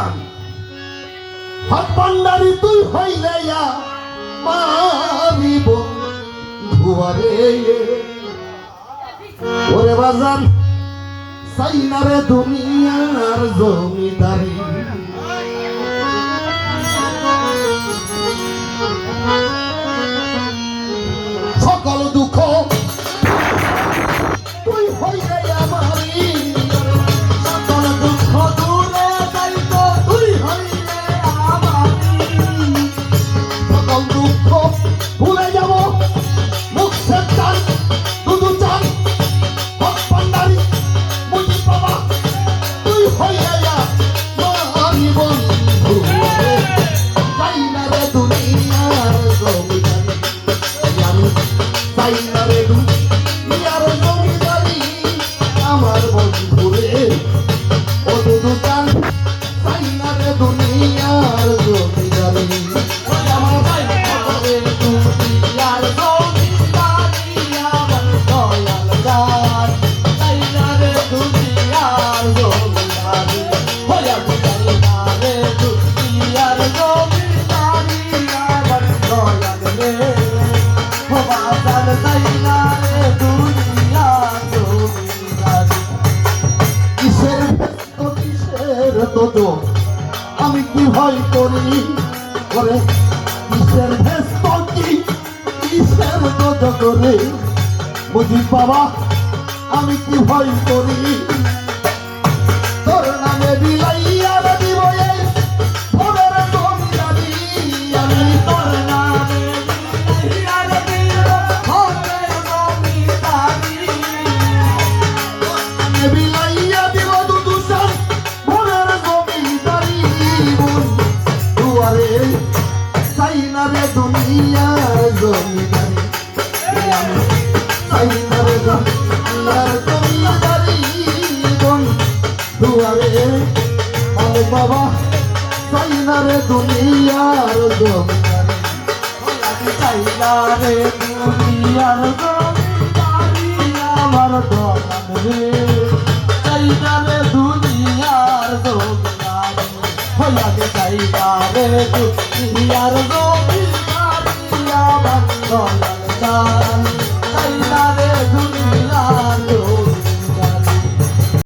প্রাণ ভান্ডারি তুই হইলে মারিব। ধুয়ারে ওরে বাজান সাইনারে দুনিয়ার জমিদারি। Oh, yeah. তো আমি কি ভয় করি করে কিসের ভেস্তি কিসের গজ করে? বুঝি বাবা, আমি কি ভয় করি দুয়ারে আরে বাবা চাইনা রে দুনিয়ার জমিদারি চাইনা রে দুনিয়ার জমিদারি আমার দোকান রে চাইনা রে দুনিয়ার জমিদারি চাইনা রে দুনিয়ার জমিদারি সন্তান